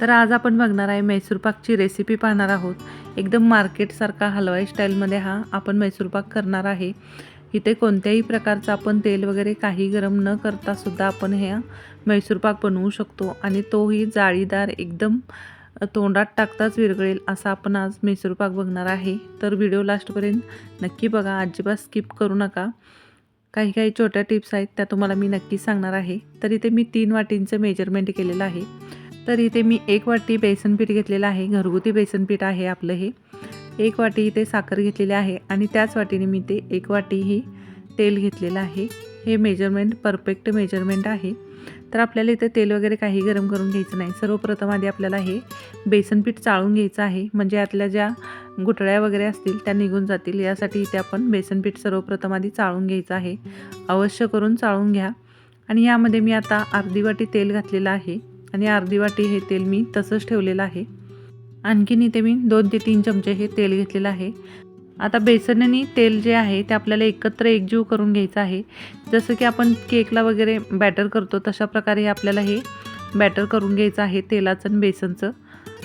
तर आज आपण बघणार आहे मैसूरपाकची रेसिपी पाहणार आहोत. एकदम मार्केटसारखा हलवाई स्टाईलमध्ये हा आपण मैसूरपाक करणार आहे. इथे कोणत्याही प्रकारचं आपण तेल वगैरे काही गरम न करता सुद्धा आपण ह्या मैसूरपाक बनवू शकतो आणि तोही जाळीदार एकदम तोंडात टाकताच विरघळेल असा आपण आज मैसूरपाक बघणार आहे. तर व्हिडिओ लास्टपर्यंत नक्की बघा अजिबात स्किप करू नका. काही काही छोट्या टिप्स आहेत त्या तुम्हाला मी नक्की सांगणार आहे. तर इथे मी तीन वाटींचं मेजरमेंट केलेलं आहे. तर इथे मी एक वाटी बेसन पीठ घेतलेलं आहे. घरगुती बेसन पीठ आहे आपलं हे. एक वाटी इथे साखर घेतलेली आहे आणि त्याच वाटीने मी ते एक वाटी ही तेल घेतलेलं आहे. हे मेजरमेंट परफेक्ट मेजरमेंट आहे. तर आपल्याला इथे तेल वगैरे काही गरम करून घ्यायचं नाही. सर्वप्रथम आधी आपल्याला हे बेसन पीठ चाळून घ्यायचं आहे. म्हणजे यातल्या ज्या गुठळ्या वगैरे असतील त्या निघून जातील. यासाठी इथे आपण बेसन पीठ सर्वप्रथम आधी चाळून घ्यायचं आहे. अवश्य करून चाळून घ्या. आणि यामध्ये मी आता अर्धी वाटी तेल घातलेलं आहे. आणि अर्धी वाटी हे तेल मी तसंच ठेवलेलं आहे. आणखीन इथे मी दोन ते तीन चमचे हे तेल घेतलेलं आहे. आता बेसन आणि तेल जे आहे ते आपल्याला एकत्र एकजीव करून घ्यायचं आहे. जसं की आपण केकला वगैरे बॅटर करतो तशा प्रकारे हे आपल्याला हे बॅटर करून घ्यायचं आहे तेलाचं आणि बेसनचं.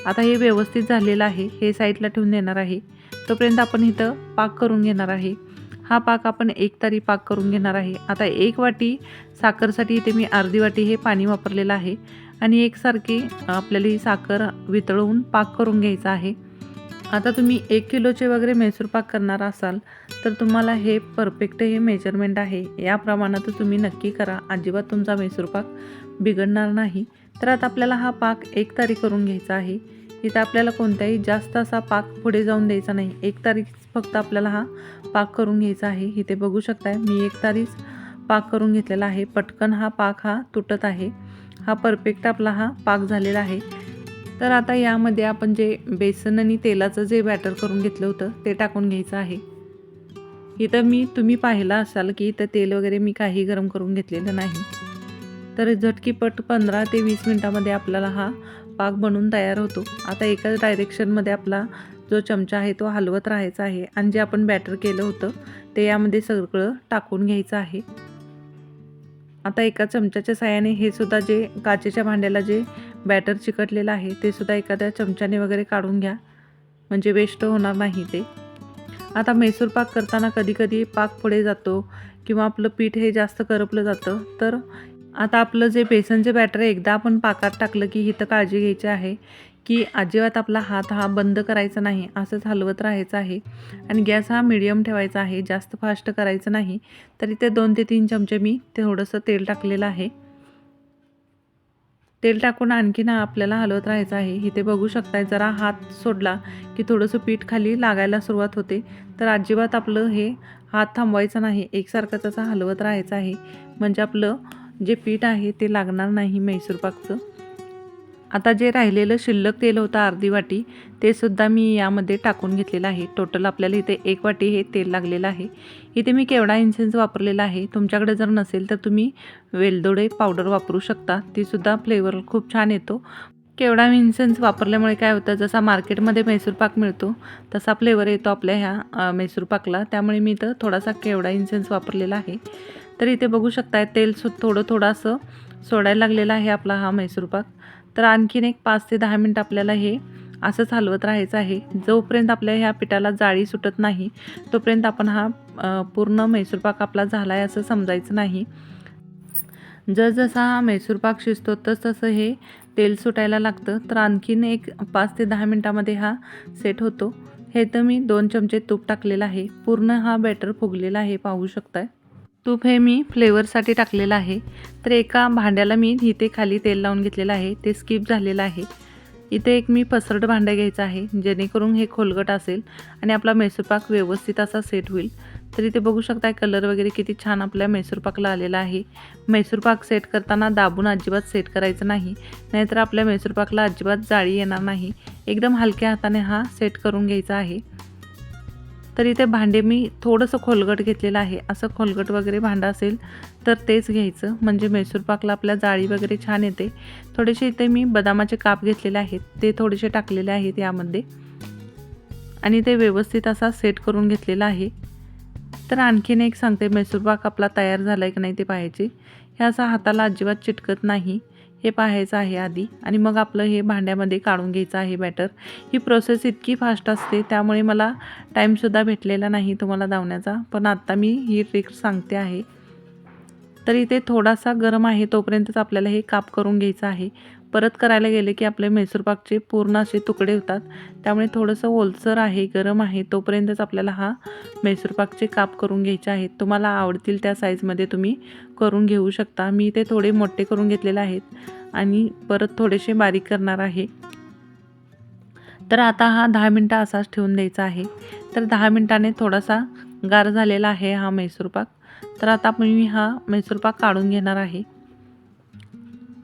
आता हे व्यवस्थित झालेलं आहे हे साईडला ठेवून देणार आहे. तोपर्यंत आपण इथं पाक करून घेणार आहे. हा पाक आपण एक तारी पाक करून घेणार आहे. आता एक वाटी साखरसाठी इथे मी अर्धी वाटी हे पाणी वापरलेलं आहे. आणि एकसारखी आपल्याला ही साखर वितळवून पाक करून घ्यायचा आहे. आता तुम्ही एक किलोचे वगैरे मैसूर पाक करणार असाल तर तुम्हाला हे परफेक्ट हे मेजरमेंट आहे. या प्रमाणात तुम्ही नक्की करा. अजिबात तुमचा मैसूर पाक बिघडणार नाही. तर आता आपल्याला हा पाक एक तारी करून घ्यायचा आहे. इथं आपल्याला कोणत्याही जास्त असा पाक पुढे जाऊन द्यायचा नाही. एक तारीख फक्त आपल्याला हा पाक करून घ्यायचा आहे. इथे बघू शकताय मी एक तारीख पाक करून घेतलेला आहे. पटकन हा पाक हा तुटत आहे. हा परफेक्ट आपला हा पाक झालेला आहे. तर आता यामध्ये आपण जे बेसन आणि तेलाचं जे बॅटर करून घेतलं होतं ते टाकून घ्यायचं आहे. इथं मी तुम्ही पाहिलं असाल की इथं तेल वगैरे मी काही गरम करून घेतलेलं नाही. तर झटकीपट पंधरा ते वीस मिनटामध्ये आपल्याला हा पाक बनवून तयार होतो. आता एकाच डायरेक्शनमध्ये आपला जो चमचा आहे तो हलवत राहायचा आहे. आणि जे आपण बॅटर केलं होतं ते यामध्ये सगळं टाकून घ्यायचं आहे. आता एका चमच्याच्या साह्याने हे सुद्धा जे काचेच्या भांड्याला जे बॅटर चिकटलेलं आहे ते सुद्धा एखाद्या चमच्याने वगैरे काढून घ्या. म्हणजे वेस्ट होणार नाही ते. आता मैसूर पाक करताना कधीकधी पाक पुढे जातो किंवा आपलं पीठ हे जास्त करपलं जातं. तर आता आपलं जे बेसनचे बॅटर आहे एकदा आपण पाकात टाकलं की इथं काळजी घ्यायची आहे. की अजिबात आपला हात हा बंद करायचा नाही असंच हलवत राहायचं आहे. आणि गॅस हा मिडियम ठेवायचा आहे जास्त फास्ट करायचं नाही. तरी ते दोन ते तीन चमचे मी थोडंसं तेल टाकलेलं आहे. तेल टाकून आणखीन आपल्याला हलवत राहायचं आहे. इथे बघू शकताय जरा हात सोडला की थोडंसं पीठ खाली लागायला सुरुवात होते. तर अजिबात आपलं हे हात थांबवायचा नाही. एकसारखं तसा हलवत राहायचं आहे. म्हणजे आपलं जे पीठ आहे ते लागणार नाही मैसूर पाकचं आता जे राहिलेलं शिल्लक तेल होतं अर्धी वाटी ते सुद्धा मी यामध्ये टाकून घेतलेलं आहे. टोटल आपल्याला इथे एक वाटी हे तेल लागलेलं आहे. इथे मी केवडा इन्सेन्स वापरलेला आहे? तुमच्याकडे जर नसेल तर तुम्ही वेलदोडे पावडर वापरू शकता. तीसुद्धा फ्लेवर खूप छान येतो. केवडा इन्सेन्स वापरल्यामुळे काय होतं? जसा मार्केटमध्ये मैसूर पाक मिळतो तसा फ्लेवर येतो आपल्या ह्या मैसूर पाकला. त्यामुळे मी इथं थोडासा केवडा इन्सेन्स वापरलेला आहे. तर इथे बघू शकताय तेल सु थोडं थोडंसं सोडायला लागलेला आहे आपला हा मैसूर पाक. तर आणखीन एक पाच ते दहा मिनटं आपल्याला हे असंच हलवत राहायचं आहे. जोपर्यंत आपल्या ह्या पिठाला जाळी सुटत नाही तोपर्यंत आपण हा पूर्ण मैसूरपाक आपला झाला आहे असं समजायचं नाही. जसजसा हा मैसूरपाक शिजतो तस तसं हे तेल सुटायला लागतं. तर आणखीन एक पाच ते दहा मिनटामध्ये हा सेट होतो. हे तर मी दोन चमचे तूप टाकलेलं आहे. पूर्ण हा बॅटर फुगलेला आहे पाहू शकताय. तूप हे मी फ्लेवरसाठी टाकलेलं आहे. तर एका भांड्याला मी इथे खाली तेल लावून घेतलेलं आहे. ते स्किप झालेलं आहे. इथे एक मी पसरट भांडं घ्यायचं आहे जेणेकरून हे खोलगट असेल आणि आपला मैसूरपाक व्यवस्थित असा सेट होईल. तर इथे बघू शकता कलर वगैरे किती छान आपल्या मैसूरपाकला आलेला आहे. मैसूरपाक सेट करताना दाबून अजिबात सेट करायचं नाही. नाहीतर आपल्या मैसूर पाकला अजिबात जाळी येणार नाही. एकदम हलक्या हाताने हा सेट करून घ्यायचा आहे. तर इथे भांडे मी थोडंसं खोलगट घेतलेलं आहे. असं खोलगट वगैरे भांडं असेल तर तेच घ्यायचं. म्हणजे मैसूरपाकला आपल्या जाळी वगैरे छान येते. थोडेसे इथे मी बदामाचे काप घेतलेले आहेत. ते थोडेसे टाकलेले आहेत यामध्ये. आणि ते व्यवस्थित असा सेट करून घेतलेला आहे. तर आणखीन एक सांगते मैसूरपाक आपला तयार झाला आहे की नाही ते पाहायचे. हे असा हाताला अजिबात चिटकत नाही. हे पाहायचं आहे आधी. आणि मग आपलं हे भांड्यामध्ये काढून घ्यायचं आहे बॅटर ही प्रोसेस इतकी फास्ट असते त्यामुळे मला टाईमसुद्धा भेटलेला नाही तुम्हाला धावण्याचा. पण आत्ता मी ही ट्रिक सांगते आहे. तर इथे थोडासा गरम आहे तोपर्यंतच आपल्याला हे काप करून घ्यायचं आहे. परत करायला गेले की आपले मैसूर पाकचे पूर्ण असे तुकडे होतात. त्यामुळे थोडंसं ओलसर आहे गरम आहे तोपर्यंतच आपल्याला हा मैसूरपाकचे काप करून घ्यायचे आहेत. तुम्हाला आवडतील त्या साईजमध्ये तुम्ही करून घेऊ शकता. मी ते थोडे मोठे करून घेतलेले आहेत आणि परत थोडेसे बारीक करणार आहे. तर आता हा दहा मिनटं असाच ठेवून द्यायचा आहे. तर दहा मिनटाने थोडासा गार झालेला आहे हा मैसूरपाक तर आता मी हा मैसूरपाक काढून घेणार आहे.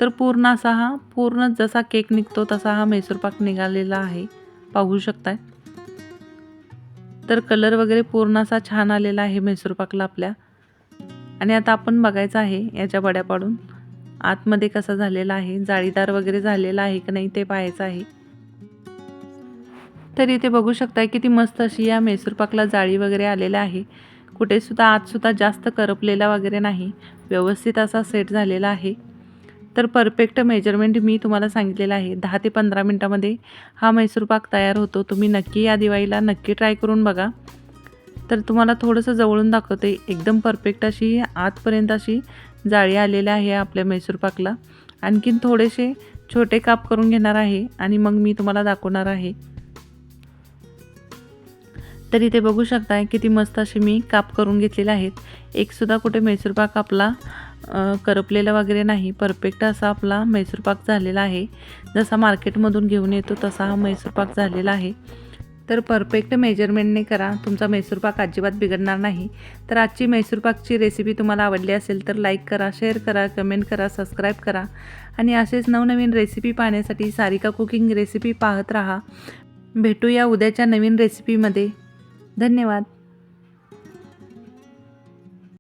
तर पूर्ण असा हा पूर्ण जसा केक निघतो तसा हा मैसूरपाक निघालेला आहे. पाहू शकताय. तर कलर वगैरे पूर्ण असा छान आलेला आहे मैसूरपाकला आपल्या. आणि आता आपण बघायचं आहे याच्या बड्या पाडून. आतमध्ये कसा झालेला आहे जाळीदार वगैरे झालेला आहे की नाही ते पाहायचं आहे. तर इथे बघू शकताय किती मस्त अशी या मैसूरपाकला जाळी वगैरे आलेल्या आहे. कुठेसुद्धा आतसुद्धा जास्त करपलेला वगैरे नाही. व्यवस्थित असा सेट झालेला आहे. तर परफेक्ट मेजरमेंट मी तुम्हाला सांगितलेलं आहे. दहा ते पंधरा मिनटामध्ये हा मैसूर पाक तयार होतो. तुम्ही नक्की या दिवाळीला नक्की ट्राय करून बघा. तर तुम्हाला थोडंसं जवळून दाखवते. एकदम परफेक्ट अशी आतपर्यंत अशी जाळी आलेली आहे आपल्या मैसूर पाकला. आणखीन थोडेसे छोटे काप करून घेणार आहे आणि मग मी तुम्हाला दाखवणार आहे. तर इथे बघू शकताय किती मस्त असे मी काप करून घेतलेले आहेत. एकसुद्धा कुठे मैसूर पाक आपला करपलेला वगैरे नाही. परफेक्ट असा आपला मैसूर पाक झालेला आहे. जसा मार्केटमधून घेऊन येतो तसा हा मैसूर पाक झालेला आहे. तर परफेक्ट मेजरमेंटने करा. तुमचा मैसूर पाक अजिबात बिघडणार नाही. तर आजची मैसूर पाकची रेसिपी तुम्हाला आवडली असेल तर लाईक करा शेअर करा कमेंट करा सबस्क्राईब करा. आणि असेच नवनवीन रेसिपी पाहण्यासाठी सारिका कुकिंग रेसिपी पाहत राहा. भेटूया उद्याच्या नवीन रेसिपीमध्ये धन्यवाद.